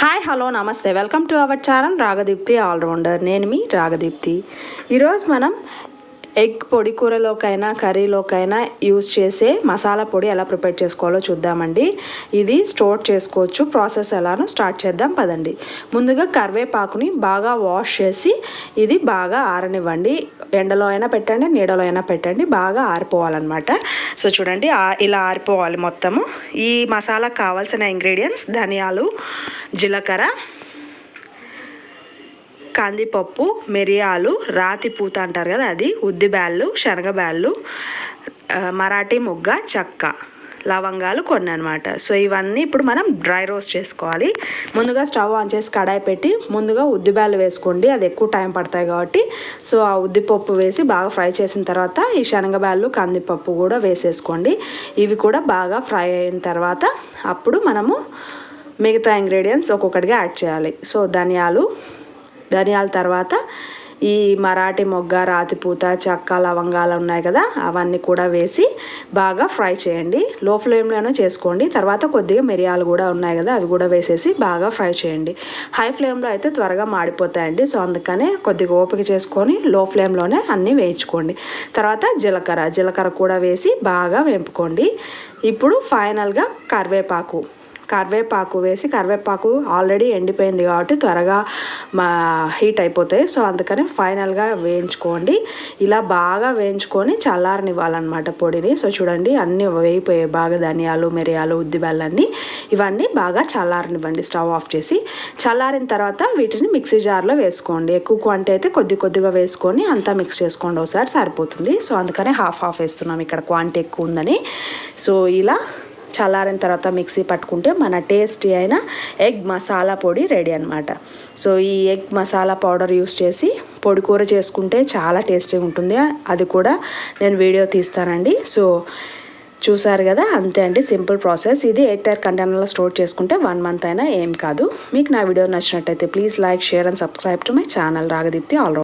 Hi hello నమస్తే welcome to our channel Ragadeepti all rounder నేను మీ రాగదీప్తి ఈరోజు మనం ఎగ్ పొడి కూరలోకైనా కర్రీలోకైనా యూస్ చేసే మసాలా పొడి ఎలా ప్రిపేర్ చేసుకోవాలో చూద్దామండి. ఇది స్టోర్ చేసుకోవచ్చు. ప్రాసెస్ ఎలానో స్టార్ట్ చేద్దాం పదండి. ముందుగా కరివేపాకుని బాగా వాష్ చేసి ఇది బాగా ఆరనివ్వండి. ఎండలో అయినా పెట్టండి నీడలో అయినా పెట్టండి బాగా ఆరిపోవాలన్నమాట. సో చూడండి ఇలా ఆరిపోవాలి మొత్తము. ఈ మసాలాకు కావాల్సిన ఇంగ్రీడియంట్స్ ధనియాలు జీలకర్ర కందిపప్పు మిరియాలు రాతి పూత అంటారు కదా అది ఉద్దిబ్యాళ్ళు శనగబ్యాళ్ళు మరాఠీ ముగ్గ చెక్క లవంగాలు కొన్ని అనమాట సో ఇవన్నీ ఇప్పుడు మనం డ్రై రోస్ట్ చేసుకోవాలి. ముందుగా స్టవ్ ఆన్ చేసి కడాయి పెట్టి ముందుగా ఉద్దిబ్యాలు వేసుకోండి. అది ఎక్కువ టైం పడతాయి కాబట్టి. సో ఆ ఉద్దిపప్పు వేసి బాగా ఫ్రై చేసిన తర్వాత ఈ శనగబ్యాళ్ళు కందిపప్పు కూడా వేసేసుకోండి. ఇవి కూడా బాగా ఫ్రై అయిన తర్వాత అప్పుడు మనము మిగతా ఇంగ్రీడియంట్స్ ఒక్కొక్కటిగా యాడ్ చేయాలి. సో ధనియాలు ధనియాల తర్వాత ఈ మరాఠీ మొగ్గ రాతిపూత చెక్క లవంగాలు ఉన్నాయి కదా అవన్నీ కూడా వేసి బాగా ఫ్రై చేయండి. లో ఫ్లేమ్లోనే చేసుకోండి. తర్వాత కొద్దిగా మిరియాలు కూడా ఉన్నాయి కదా అవి కూడా వేసేసి బాగా ఫ్రై చేయండి. హై ఫ్లేమ్లో అయితే త్వరగా మాడిపోతాయండి. సో అందుకనే కొద్దిగా ఓపిక చేసుకొని లో ఫ్లేమ్లోనే అన్నీ వేయించుకోండి. తర్వాత జీలకర్ర జీలకర్ర కూడా వేసి బాగా వేపుకోండి. ఇప్పుడు ఫైనల్గా కరివేపాకు. కరివేపాకు వేసి కరివేపాకు ఆల్రెడీ ఎండిపోయింది కాబట్టి త్వరగా మా హీట్ అయిపోతాయి. సో అందుకని ఫైనల్గా వేయించుకోండి. ఇలా బాగా వేయించుకొని చల్లారనివ్వాలన్నమాట పొడిని. సో చూడండి అన్నీ వేయిపోయాయి బాగా ధనియాలు మిరియాలు ఉద్దిబెల్లన్నీ ఇవన్నీ బాగా చల్లారనివ్వండి. స్టవ్ ఆఫ్ చేసి చల్లారిన తర్వాత వీటిని మిక్సీ జార్లో వేసుకోండి. ఎక్కువ క్వాంటిటీ అయితే కొద్ది కొద్దిగా వేసుకొని అంతా మిక్స్ చేసుకోండి. ఒకసారి సరిపోతుంది. సో అందుకనే హాఫ్ హాఫ్ వేస్తున్నాం. ఇక్కడ క్వాంటిటీ ఎక్కువ ఉందని. సో ఇలా చల్లారిన తర్వాత మిక్సీ పట్టుకుంటే మన టేస్టీ అయిన ఎగ్ మసాలా పొడి రెడీ అనమాట సో ఈ ఎగ్ మసాలా పౌడర్ యూస్ చేసి పొడి కూర చేసుకుంటే చాలా టేస్టీగా ఉంటుంది. అది కూడా నేను వీడియో తీస్తానండి. సో చూసారు కదా? అంతే అండి. Simple process. ఇది ఎయిర్ కంటైనర్లో స్టోర్ చేసుకుంటే వన్ మంత్ అయినా ఏం కాదు. మీకు నా వీడియో నచ్చినట్టయితే please like share and subscribe to my channel. Ragadeepti all